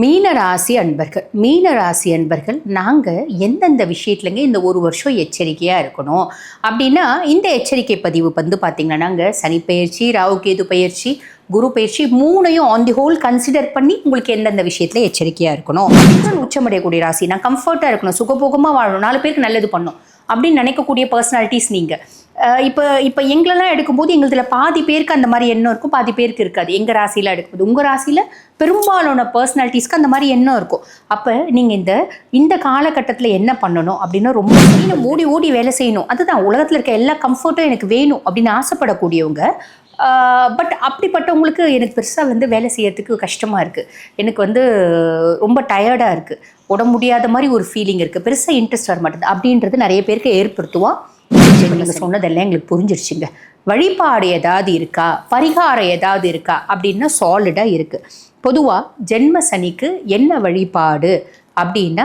மீனராசி அன்பர்கள் மீனராசி அன்பர்கள் நாங்கள் எந்தெந்த விஷயத்துலங்க இந்த ஒரு வருஷம் எச்சரிக்கையாக இருக்கணும்? அப்படின்னா இந்த எச்சரிக்கை பதிவு வந்து பார்த்திங்கன்னா நாங்கள் சனி பயிற்சி ராகு கேது பயிற்சி குரு பயிற்சி மூணையும் ஆன் தி ஹோல் கன்சிடர் பண்ணி உங்களுக்கு எந்தெந்த விஷயத்தில் எச்சரிக்கையாக இருக்கணும்? உச்சமடையக்கூடிய ராசி. நான் கம்ஃபர்ட்டாக இருக்கணும். சுகபோகமாக வாழணும். நாலு பேருக்கு நல்லது பண்ணும். அப்படின்னு நினைக்கக்கூடிய பர்சனாலிட்டிஸ் நீங்கள் இப்போ இப்போ எங்களெல்லாம் எடுக்கும்போது எங்களுதுல பாதி பேருக்கு அந்த மாதிரி எண்ணம் இருக்கும் பாதி பேருக்கு இருக்காது. எங்கள் ராசியில் எடுக்கும்போது. உங்கள் ராசியில் பெரும்பாலான பர்சனாலிட்டிஸ்க்கு அந்த மாதிரி எண்ணம் இருக்கும். அப்போ நீங்கள் இந்த இந்த காலகட்டத்தில் என்ன பண்ணணும் அப்படின்னா ரொம்ப மீன் ஓடி ஓடி வேலை செய்யணும். அதுதான் உலகத்தில் இருக்க எல்லா கம்ஃபர்ட்டும் எனக்கு வேணும் அப்படின்னு ஆசைப்படக்கூடியவங்க. பட் அப்படிப்பட்டவங்களுக்கு எனக்கு பெருசாக வந்து வேலை செய்யறதுக்கு கஷ்டமாக இருக்குது எனக்கு வந்து ரொம்ப டயர்டாக இருக்குது உடம்பு முடியாத மாதிரி ஒரு ஃபீலிங் இருக்குது பெருசாக இன்ட்ரெஸ்ட் வர மாட்டேது. அப்படின்றது நிறைய பேருக்கு ஏற்படுத்துவோம் நீங்கள் சொன்னதெல்லாம் எங்களுக்கு புரிஞ்சிருச்சுங்க. வழிபாடு ஏதாவது இருக்கா? பரிகாரம் ஏதாவது இருக்கா? அப்படின்னா சாலிடாக இருக்குது பொதுவாக ஜென்ம சனிக்கு என்ன வழிபாடு? அப்படின்னா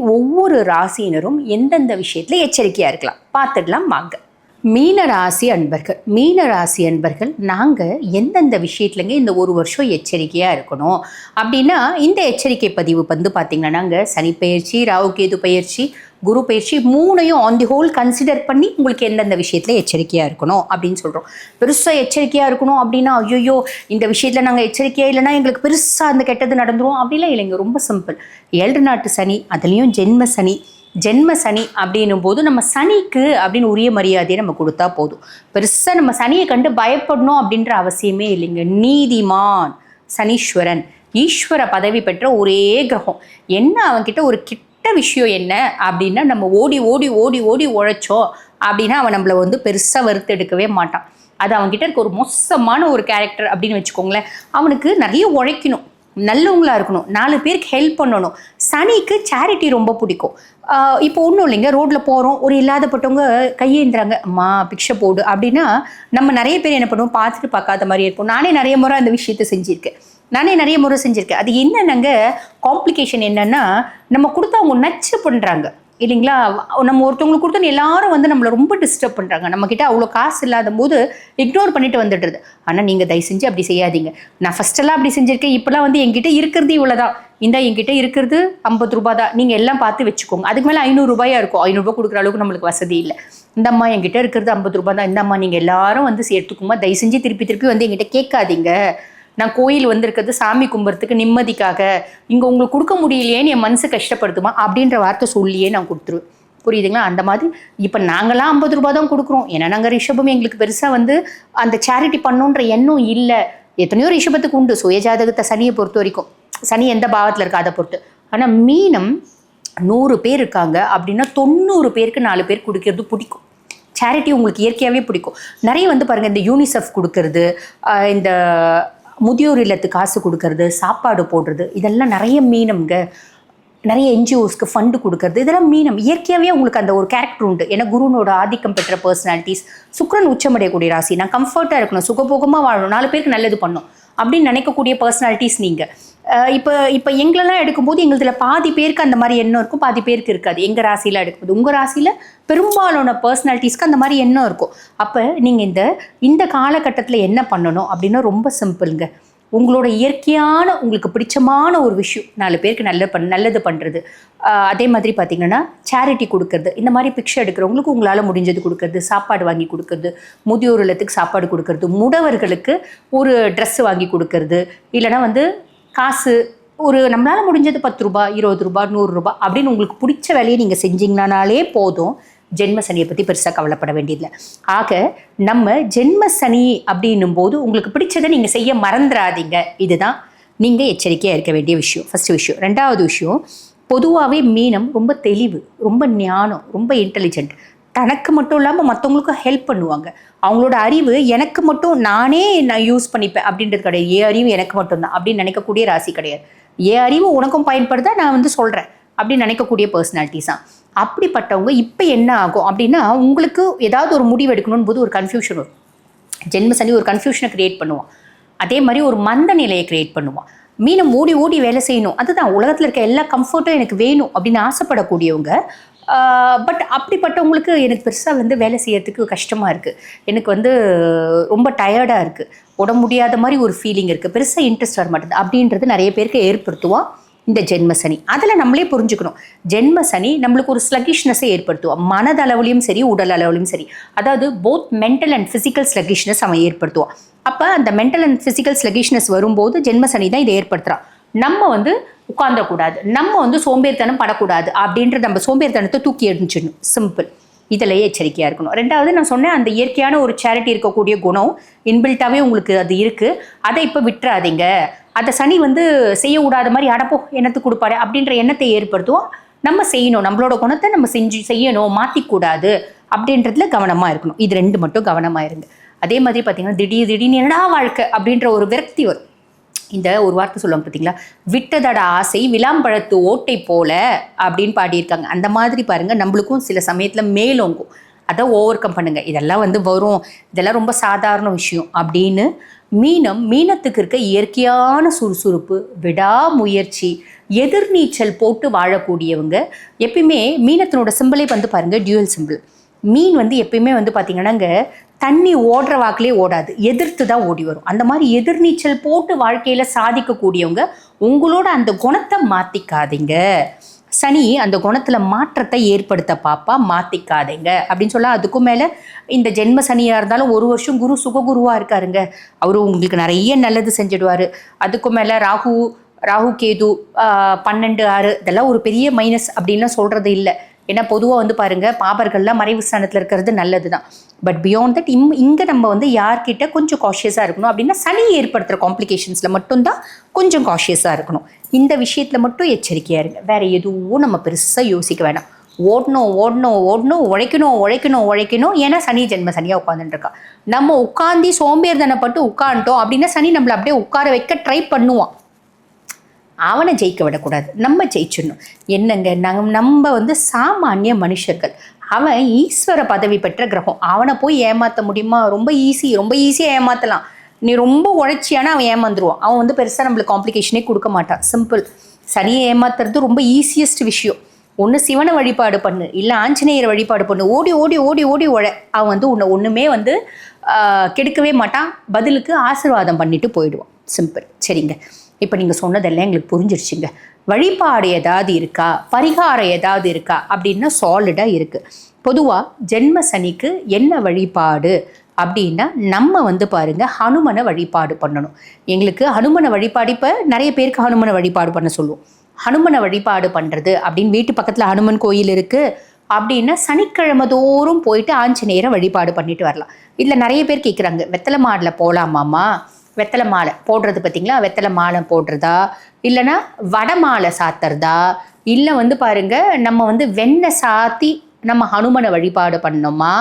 ஒவ்வொரு ராசியினரும் எந்தெந்த விஷயத்தில் எச்சரிக்கையாக இருக்கலாம்? பார்த்துடலாம் வாங்க. மீன ராசி அன்பர்கள். மீன ராசி அன்பர்கள் நாங்கள் எந்தெந்த விஷயத்துலங்க இந்த ஒரு வருஷம் எச்சரிக்கையாக இருக்கணும்? அப்படின்னா இந்த எச்சரிக்கை பதிவு வந்து பார்த்திங்கன்னா நாங்கள் சனி பயிற்சி ராகு கேது பயிற்சி குரு பயிற்சி மூணையும் ஆன் தி ஹோல் கன்சிடர் பண்ணி உங்களுக்கு எந்தெந்த விஷயத்தில் எச்சரிக்கையாக இருக்கணும் அப்படின்னு சொல்கிறோம் பெருசாக எச்சரிக்கையாக இருக்கணும் அப்படின்னா ஐயோ இந்த விஷயத்தில் நாங்கள் எச்சரிக்கையாக இல்லைன்னா எங்களுக்கு பெருசாக அந்த கெட்டது நடந்துடும் அப்படிலாம் இல்லைங்க ரொம்ப சிம்பிள் ஏழு நாட்டு சனி அதுலேயும் ஜென்ம சனி. ஜென்ம சனி அப்படின்னும் போது நம்ம சனிக்கு அப்படின்னு உரிய மரியாதையை நம்ம கொடுத்தா போதும். பெருசாக நம்ம சனியை கண்டு பயப்படணும் அப்படின்ற அவசியமே இல்லைங்க. நீதிமான் சனீஸ்வரன் ஈஸ்வர பதவி பெற்ற ஒரே கிரகம். என்ன அவன்கிட்ட ஒரு கெட்ட விஷயம் என்ன அப்படின்னா நம்ம ஓடி ஓடி ஓடி ஓடி உழைச்சோம் அப்படின்னா அவன் நம்மளை வந்து பெருசாக வறுத்து எடுக்கவே மாட்டான். அது அவன்கிட்ட இருக்க ஒரு மோசமான ஒரு கேரக்டர் அப்படின்னு வச்சுக்கோங்களேன். அவனுக்கு நிறைய உழைக்கணும். நல்லவங்களா இருக்கணும். நாலு பேருக்கு ஹெல்ப் பண்ணணும். சனிக்கு சேரிட்டி ரொம்ப பிடிக்கும். இப்போ ஒன்றும் இல்லைங்க. ரோட்டில் போகிறோம் ஒரு இல்லாதப்பட்டவங்க கையேந்துறாங்க. அம்மா பிக்ஷை போடு. அப்படின்னா நம்ம நிறைய பேர் என்ன பண்ணுவோம்? பார்த்துட்டு பார்க்காத மாதிரி இருப்போம். நானே நிறைய முறை அந்த விஷயத்தை செஞ்சுருக்கேன். நானே நிறைய முறை செஞ்சுருக்கேன். அது என்னென்னங்க? காம்ப்ளிகேஷன் என்னென்னா நம்ம கொடுத்து அவங்க நச்சு பண்ணுறாங்க இல்லைங்களா? நம்ம ஒருத்தவங்களுக்கு கொடுத்தோன்னு எல்லாரும் வந்து நம்மளை ரொம்ப டிஸ்டர்ப் பண்ணுறாங்க நம்மக்கிட்ட அவ்வளோ காசு இல்லாத போது இக்னோர் பண்ணிட்டு வந்துடுறது. ஆனால் நீங்கள் தயவு செஞ்சு அப்படி செய்யாதீங்க. நான் ஃபஸ்ட்டெல்லாம் அப்படி செஞ்சுருக்கேன். இப்போலாம் வந்து என்கிட்ட இருக்கிறது இவ்வளோதான் இந்த என்கிட்ட இருக்கிறது ஐம்பது ரூபா தான். நீங்கள் எல்லாம் பார்த்து வச்சுக்கோங்க. அதுக்கு மேலே ஐநூறுரூபாயாக இருக்கும். ஐநூறுரூபா கொடுக்குற அளவுக்கு நம்மளுக்கு வசதி இல்லை. இந்த அம்மா என்கிட்ட இருக்கிறது ஐம்பது ரூபா தான். இந்த அம்மா நீங்கள் எல்லாரும் வந்து சேர்த்துக்குமா தயவு செஞ்சு திருப்பி திருப்பி வந்து என்கிட்ட கேட்காதீங்க. நான் கோயில் வந்திருக்கிறது சாமி கும்பிட்றதுக்கு நிம்மதிக்காக. இங்கே உங்களுக்கு கொடுக்க முடியலையேன்னு என் மனசு கஷ்டப்படுத்துமா அப்படின்ற வார்த்தை சொல்லியே நான் கொடுத்துருவேன். புரியுதுங்களா? அந்த மாதிரி இப்போ நாங்களாம் ஐம்பது ரூபா தான் கொடுக்குறோம். ஏன்னா நாங்கள் ரிஷபம் எங்களுக்கு பெருசாக வந்து அந்த சேரிட்டி பண்ணுன்ற எண்ணம் இல்லை. எத்தனையோ ரிஷபத்துக்கு உண்டு. சுயஜாதகத்தை சனியை பொறுத்த வரைக்கும். சனி எந்த பாவத்தில் இருக்கா அதை பொறுத்து. ஆனால் மீனம் நூறு பேர் இருக்காங்க அப்படின்னா தொண்ணூறு பேருக்கு நாலு பேர் கொடுக்கறது பிடிக்கும். சேரிட்டி உங்களுக்கு இயற்கையாகவே பிடிக்கும். நிறைய வந்து பாருங்கள் இந்த யூனிசெஃப் கொடுக்கறது இந்த முதியோர் இல்லத்துக்கு காசு கொடுக்கறது சாப்பாடு போடுறது இதெல்லாம் நிறைய மீனம்ங்க. நிறைய என்ஜிஓஸ்க்கு ஃபண்டு கொடுக்கறது இதெல்லாம் மீனம். இயற்கையாகவே உங்களுக்கு அந்த ஒரு கேரக்டர் உண்டு. ஏன்னா குருனோட ஆதிக்கம் பெற்ற பர்சனாலிட்டிஸ் சுக்ரன் உச்சமடையக்கூடிய ராசி. நான் கம்ஃபர்ட்டாக இருக்கணும் சுகபோகமாக வாழணும் நாலு பேருக்கு நல்லது பண்ணும் அப்படின்னு நினைக்கக்கூடிய பர்சனாலிட்டிஸ் நீங்கள் இப்போ இப்போ எங்களெல்லாம் எடுக்கும்போது எங்களுதுல பாதி பேருக்கு அந்த மாதிரி எண்ணம் இருக்கும் பாதி பேருக்கு இருக்காது. எங்கள் ராசியில் எடுக்கும்போது. உங்கள் ராசியில் பெரும்பாலான பர்சனாலிட்டிஸ்க்கு அந்த மாதிரி எண்ணம் இருக்கும். அப்போ நீங்கள் இந்த இந்த காலகட்டத்தில் என்ன பண்ணணும் அப்படின்னா ரொம்ப சிம்பிளுங்க உங்களோட இயற்கையான உங்களுக்கு பிடிச்சமான ஒரு விஷயம் நாலு பேருக்கு நல்ல பண் நல்லது பண்ணுறது அதே மாதிரி பார்த்தீங்கன்னா சேரிட்டி கொடுக்கறது. இந்த மாதிரி பிக்சை எடுக்கிறவங்களுக்கு உங்களால் முடிஞ்சது கொடுக்கறது. சாப்பாடு வாங்கி கொடுக்கறது. முதியோர் இல்லத்துக்கு சாப்பாடு கொடுக்கறது. முடவர்களுக்கு ஒரு ட்ரெஸ் வாங்கி கொடுக்கறது. இல்லைன்னா வந்து காசு ஒரு நம்மளால் முடிஞ்சது பத்து ரூபாய் இருபது ரூபாய் நூறுரூபா அப்படின்னு உங்களுக்கு பிடிச்ச வேலையை நீங்கள் செஞ்சீங்கனாலே போதும். ஜென்ம சனியை பற்றி பெருசாக கவலைப்பட வேண்டியதில்லை. ஆக நம்ம ஜென்ம சனி அப்படின்னும் போது உங்களுக்கு பிடிச்சதை நீங்கள் செய்ய மறந்துடாதீங்க. இதுதான் நீங்கள் எச்சரிக்கையாக இருக்க வேண்டிய விஷயம். ஃபஸ்ட்டு விஷயம். ரெண்டாவது விஷயம் பொதுவாகவே மீனம் ரொம்ப தெளிவு ரொம்ப ஞானம் ரொம்ப இன்டெலிஜென்ட் தனக்கு மட்டும் இல்லாமல் மற்றவங்களுக்கும் ஹெல்ப் பண்ணுவாங்க. அவங்களோட அறிவு எனக்கு மட்டும் நானே நான் யூஸ் பண்ணிப்பேன் அப்படின்றது கிடையாது. ஏ அறிவு எனக்கு மட்டும்தான் அப்படின்னு நினைக்கக்கூடிய ராசி கிடையாது. ஏ அறிவு உனக்கும் பயன்படுதா? நான் வந்து சொல்கிறேன் அப்படின்னு நினைக்கக்கூடிய பர்சனாலிட்டிஸ் தான் அப்படிப்பட்டவங்க இப்போ என்ன ஆகும் அப்படின்னா உங்களுக்கு ஏதாவது ஒரு முடிவு எடுக்கணும் போது ஒரு கன்ஃபியூஷன் வரும். ஜென்ம சனி ஒரு கன்ஃபியூஷனை க்ரியேட் பண்ணுவான். அதே மாதிரி ஒரு மந்த நிலையை க்ரியேட் பண்ணுவான். மீனும் ஓடி ஓடி வேலை செய்யணும். அதுதான் உலகத்தில் இருக்க எல்லா கம்ஃபர்ட்டும் எனக்கு வேணும் அப்படின்னு ஆசைப்படக்கூடியவங்க. பட் அப்படிப்பட்டவங்களுக்கு எனக்கு பெருசாக வந்து வேலை செய்யறதுக்கு கஷ்டமாக இருக்குது எனக்கு வந்து ரொம்ப டயர்டாக இருக்குது உடம்பு முடியாத மாதிரி ஒரு ஃபீலிங் இருக்குது பெருசாக இன்ட்ரெஸ்ட் வர மாட்டேது அப்படின்றது நிறைய பேருக்கு ஏற்படுத்துவான் இந்த ஜென்ம சனி. அதில் நம்மளே புரிஞ்சுக்கணும். ஜென்ம சனி நம்மளுக்கு ஒரு ஸ்லகிஷ்னஸை ஏற்படுத்துவான் மனதளவுலையும் சரி உடல் அளவுலையும் சரி. அதாவது both mental and physical sluggishness அவன் ஏற்படுத்துவான். அப்போ அந்த மென்டல் அண்ட் ஃபிசிக்கல் ஸ்லகிஷ்னஸ் வரும்போது ஜென்ம சனி தான் இதை ஏற்படுத்துகிறான் நம்ம வந்து உட்காந்துடக்கூடாது நம்ம வந்து சோம்பேறித்தனம் படக்கூடாது அப்படின்ற நம்ம சோம்பேறித்தனத்தை தூக்கி எரிஞ்சிடணும் சிம்பிள் இதிலேயே எச்சரிக்கையாக இருக்கணும். ரெண்டாவது நான் சொன்னேன் அந்த இயற்கையான ஒரு சேரிட்டி இருக்கக்கூடிய குணம் இன்பில்ட்டாகவே உங்களுக்கு அது இருக்குது அதை இப்போ விட்டுறாதீங்க. அதை சனி வந்து செய்யக்கூடாத மாதிரி அடப்போ எண்ணத்துக்கு கொடுப்பாரு அப்படின்ற எண்ணத்தை ஏற்படுத்துவோம். நம்ம செய்யணும். நம்மளோட குணத்தை நம்ம செஞ்சு செய்யணும். மாற்றிக்கூடாது அப்படின்றதுல கவனமாக இருக்கணும். இது ரெண்டு மட்டும் கவனமாக இருங்க. அதே மாதிரி பார்த்தீங்கன்னா திடீர் திடீர்னு என்னடா வாழ்க்கை அப்படின்ற ஒரு விரக்தி வரும். இந்த ஒரு வார்த்தை சொல்லுவாங்க பார்த்தீங்களா விட்டதட ஆசை விளாம்பழத்து ஓட்டை போல அப்படின்னு பாடியிருக்காங்க. அந்த மாதிரி பாருங்கள் நம்மளுக்கும் சில சமயத்தில் மேலோங்கும். அதை ஓவர் கம் பண்ணுங்க. இதெல்லாம் வந்து வரும். இதெல்லாம் ரொம்ப சாதாரண விஷயம் அப்படின்னு மீனம் மீனத்துக்கு இருக்க இயற்கையான சுறுசுறுப்பு விடாமுயற்சி எதிர்நீச்சல் போட்டு வாழக்கூடியவங்க எப்பயுமே மீனத்தினோட சிம்பிளே வந்து பாருங்கள் டியூயல் சிம்பிள் மீன் வந்து எப்பயுமே வந்து பார்த்தீங்கன்னா இங்க தண்ணி ஓடுற வாக்கிலே ஓடாது. எதிர்த்து தான் ஓடி வரும். அந்த மாதிரி எதிர்நீச்சல் போட்டு வாழ்க்கையில் சாதிக்கக்கூடியவங்க உங்களோட அந்த குணத்தை மாற்றிக்காதீங்க சனி அந்த குணத்தில் மாற்றத்தை ஏற்படுத்த பாப்பா மாற்றிக்காதீங்க அப்படின்னு சொல்ல அதுக்கும் மேலே இந்த ஜென்ம சனியாக இருந்தாலும் ஒரு வருஷம் குரு சுககுருவாக இருக்காருங்க. அவர் உங்களுக்கு நிறைய நல்லது செஞ்சிடுவார். அதுக்கும் மேலே ராகு ராகு கேது பன்னெண்டு ஆறு இதெல்லாம் ஒரு பெரிய மைனஸ் அப்படின்லாம் சொல்கிறது இல்லை. ஏன்னா பொதுவாக வந்து பாருங்கள் பாபர்கள்லாம் மறைவு ஸ்தானத்தில் இருக்கிறது நல்லது தான் பட் பியாண்ட் தட் இம் இங்கே நம்ம வந்து யார்கிட்ட கொஞ்சம் காஷியஸாக இருக்கணும் அப்படின்னா சனி ஏற்படுத்துகிற காம்ப்ளிகேஷன்ஸில் மட்டும்தான் கொஞ்சம் காஷியஸாக இருக்கணும். இந்த விஷயத்தில் மட்டும் எச்சரிக்கையாக இருங்க. வேறு எதுவும் நம்ம பெருசாக யோசிக்க வேணாம். ஓடணும் ஓடணும் ஓடணும் உழைக்கணும் உழைக்கணும் உழைக்கணும். ஏன்னா சனி ஜென்ம சனியாக உட்காந்துட்டுருக்கா நம்ம உட்காந்தி சோம்பேறிதனப்பட்டு உட்காந்துட்டோம் அப்படின்னா சனி நம்மளை அப்படியே உட்கார வைக்க ட்ரை பண்ணுவான். அவனை ஜெயிக்க விடக்கூடாது. நம்ம ஜெயிச்சிடணும். என்னங்க? நாங்கள் நம்ம வந்து சாமானிய மனுஷர்கள். அவன் ஈஸ்வர பதவி பெற்ற கிரகம். அவனை போய் ஏமாற்ற முடியுமா? ரொம்ப ஈஸி ரொம்ப ஈஸியாக ஏமாற்றலாம் நீ ரொம்ப உழைச்சியானா அவன் ஏமாந்துருவான். அவன் வந்து பெருசாக நம்மளுக்கு காம்ப்ளிகேஷனே கொடுக்க மாட்டான். சிம்பிள் சனியை ஏமாத்துறது ரொம்ப ஈஸியஸ்ட் விஷயம். ஒன்று சிவனை வழிபாடு பண்ணு. இல்லை ஆஞ்சநேயரை வழிபாடு பண்ணு. ஓடி ஓடி ஓடி ஓடி உழ. அவன் வந்து உன்னை ஒன்றுமே வந்து கெடுக்கவே மாட்டான். பதிலுக்கு ஆசீர்வாதம் பண்ணிட்டு போயிடுவான். சிம்பிள் சரிங்க. இப்போ நீங்கள் சொன்னதெல்லாம் எங்களுக்கு புரிஞ்சிருச்சுங்க. வழிபாடு ஏதாவது இருக்கா? பரிகாரம் ஏதாவது இருக்கா? அப்படின்னா சாலிடாக இருக்குது பொதுவாக ஜென்ம சனிக்கு என்ன வழிபாடு? அப்படின்னா நம்ம வந்து பாருங்கள் ஹனுமனை வழிபாடு பண்ணணும். எங்களுக்கு ஹனுமனை வழிபாடு இப்போ நிறைய பேருக்கு ஹனுமனை வழிபாடு பண்ண சொல்லுவோம். ஹனுமனை வழிபாடு பண்ணுறது அப்படின்னு வீட்டு பக்கத்தில் ஹனுமன் கோயில் இருக்குது அப்படின்னா சனிக்கிழமை தோறும் போயிட்டு ஆஞ்சநேயரை வழிபாடு பண்ணிட்டு வரலாம். இதில் நிறைய பேர் கேட்குறாங்க வெத்தலை மாடில் போகலாமாம்மா வெத்தலை மாலை போடுறது பார்த்தீங்களா? வெத்தலை மாலை போடுறதா? இல்லைன்னா வடை மாலை சாத்துறதா? இல்லை வந்து பாருங்க நம்ம வந்து வெண்ணெய் சாத்தி நம்ம ஹனுமனை வழிபாடு பண்ணோமா?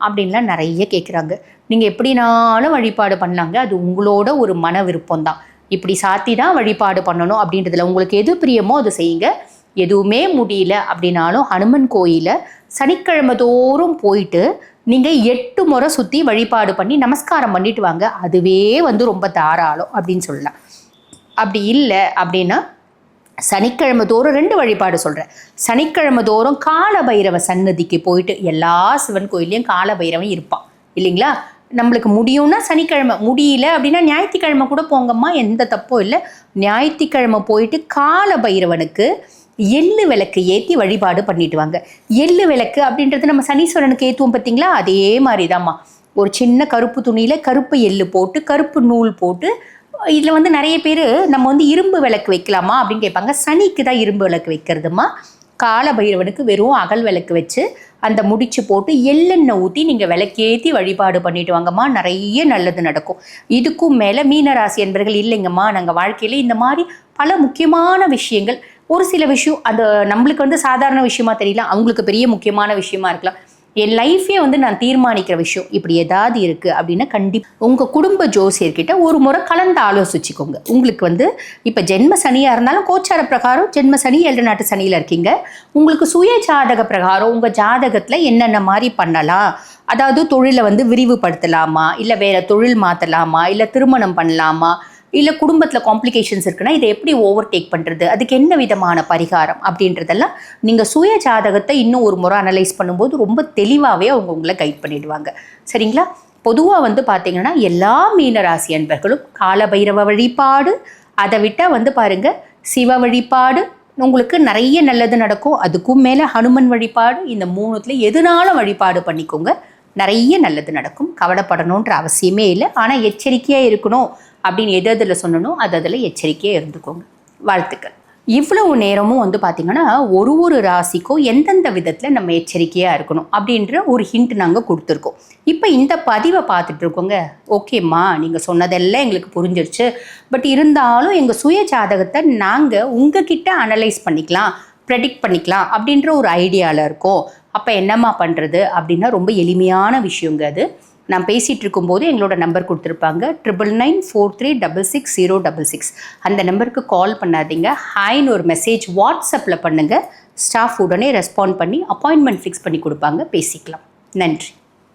அப்படின்லாம் நிறைய கேட்குறாங்க நீங்கள் எப்படினாலும் வழிபாடு பண்ணாங்க அது உங்களோட ஒரு மன விருப்பம் தான் இப்படி சாத்தி தான் வழிபாடு பண்ணணும் அப்படின்றதுல உங்களுக்கு எது பிரியமோ அது செய்யுங்க. எதுவுமே முடியல அப்படின்னாலும் ஹனுமன் கோயிலை சனிக்கிழமை தோறும் போயிட்டு நீங்கள் எட்டு முறை சுற்றி வழிபாடு பண்ணி நமஸ்காரம் பண்ணிட்டு வாங்க. அதுவே வந்து ரொம்ப தாராளம் அப்படின்னு சொல்லலாம். அப்படி இல்லை அப்படின்னா சனிக்கிழமை தோறும் ரெண்டு வழிபாடு சொல்கிறேன் சனிக்கிழமை தோறும் கால பைரவ சன்னதிக்கு போயிட்டு எல்லா சிவன் கோயிலையும் கால பைரவன் இருப்பான். இல்லைங்களா? நம்மளுக்கு முடியும்னா சனிக்கிழமை. முடியல அப்படின்னா ஞாயிற்றுக்கிழமை கூட போங்கம்மா எந்த தப்பும் இல்லை. ஞாயிற்றுக்கிழமை போயிட்டு கால பைரவனுக்கு எள்ளு விளக்கு ஏற்றி வழிபாடு பண்ணிட்டு வாங்க. எள்ளு விளக்கு அப்படின்றது நம்ம சனீஸ்வரனுக்கு ஏற்றுவோம் பார்த்தீங்களா அதே மாதிரி தாம்மா ஒரு சின்ன கருப்பு துணியில் கருப்பு எள்ளு போட்டு கருப்பு நூல் போட்டு இதில் வந்து நிறைய பேர் நம்ம வந்து இரும்பு விளக்கு வைக்கலாமா அப்படின்னு கேட்பாங்க. சனிக்கு தான் இரும்பு விளக்கு வைக்கிறதுமா கால பைரவனுக்கு வெறும் அகல் விளக்கு வச்சு அந்த முடிச்சு போட்டு எள்ளெண்ணெய் ஊற்றி நீங்கள் விளக்கேற்றி வழிபாடு பண்ணிட்டு வாங்கம்மா. நிறைய நல்லது நடக்கும். இதுக்கும் மேலே மீனராசி என்பர்கள் இல்லைங்கம்மா. நாங்கள் வாழ்க்கையில் இந்த மாதிரி பல முக்கியமான விஷயங்கள் ஒரு சில விஷயம் அது நம்மளுக்கு வந்து சாதாரண விஷயமா தெரியல அவங்களுக்கு பெரிய முக்கியமான விஷயமா இருக்கலாம். என் லைஃபே வந்து நான் தீர்மானிக்கிற விஷயம் இப்படி ஏதாவது இருக்குது அப்படின்னா கண்டிப்பாக உங்கள் குடும்ப ஜோசியர்கிட்ட ஒரு முறை கலந்து ஆலோசிச்சுக்கோங்க. உங்களுக்கு வந்து இப்போ ஜென்ம சனியாக இருந்தாலும் கோச்சார பிரகாரம் ஜென்ம சனி ஏழு நாட்டு சனியில் இருக்கீங்க. உங்களுக்கு சுய ஜாதக பிரகாரம் உங்கள் ஜாதகத்தில் என்னென்ன மாதிரி பண்ணலாம்? அதாவது தொழிலை வந்து விரிவுபடுத்தலாமா? இல்லை வேற தொழில் மாற்றலாமா இல்லை திருமணம் பண்ணலாமா? இல்லை குடும்பத்தில் காம்ப்ளிகேஷன்ஸ் இருக்குன்னா இதை எப்படி ஓவர் டேக் பண்ணுறது அதுக்கு என்ன விதமான பரிகாரம் அப்படின்றதெல்லாம் நீங்கள் சுய ஜாதகத்தை இன்னும் ஒரு முறை அனலைஸ் பண்ணும்போது ரொம்ப தெளிவாகவே அவங்க உங்களை கைட் பண்ணிடுவாங்க. சரிங்களா? பொதுவாக வந்து பார்த்தீங்கன்னா எல்லா மீனராசி அன்பர்களும் காலபைரவ வழிபாடு அதை விட்டால் வந்து பாருங்கள் சிவ வழிபாடு உங்களுக்கு நிறைய நல்லது நடக்கும். அதுக்கும் மேலே ஹனுமன் வழிபாடு இந்த மூணுத்தில் எதுனாலும் வழிபாடு பண்ணிக்கோங்க. நிறைய நல்லது நடக்கும். கவலைப்படணுன்ற அவசியமே இல்லை. ஆனால் எச்சரிக்கையாக இருக்கணும் அப்படின்னு எது அதில் சொல்லணும் அது அதில் எச்சரிக்கையாக இருந்துக்கோங்க. வாழ்த்துக்கள். இவ்வளவு நேரமும் வந்து பார்த்திங்கன்னா ஒரு ஒரு ராசிக்கும் எந்தெந்த விதத்தில் நம்ம எச்சரிக்கையாக இருக்கணும் அப்படின்ற ஒரு ஹிண்ட் நாங்கள் கொடுத்துருக்கோம். இப்போ இந்த பதிவை பார்த்துட்டு இருக்கோங்க. ஓகேம்மா நீங்கள் சொன்னதெல்லாம் எங்களுக்கு புரிஞ்சிருச்சு. பட் இருந்தாலும் எங்கள் சுய ஜாதகத்தை நாங்கள் உங்ககிட்ட அனலைஸ் பண்ணிக்கலாம் ப்ரெடிக்ட் பண்ணிக்கலாம் அப்படின்ற ஒரு ஐடியாவில் இருக்கோம். அப்போ என்னம்மா பண்ணுறது அப்படின்னா ரொம்ப எளிமையான விஷயங்க அது. நான் பேசிகிட்டு இருக்கும்போது எங்களோட நம்பர் கொடுத்துருப்பாங்க. Triple nine four three double six zero double six அந்த நம்பருக்கு கால் பண்ணாதீங்க. ஹாய்னு ஒரு மெசேஜ் வாட்ஸ்அப்பில் பண்ணுங்கள் ஸ்டாஃப் உடனே ரெஸ்பாண்ட் பண்ணி அப்பாயின்மெண்ட் ஃபிக்ஸ் பண்ணி கொடுப்பாங்க. பேசிக்கலாம். நன்றி.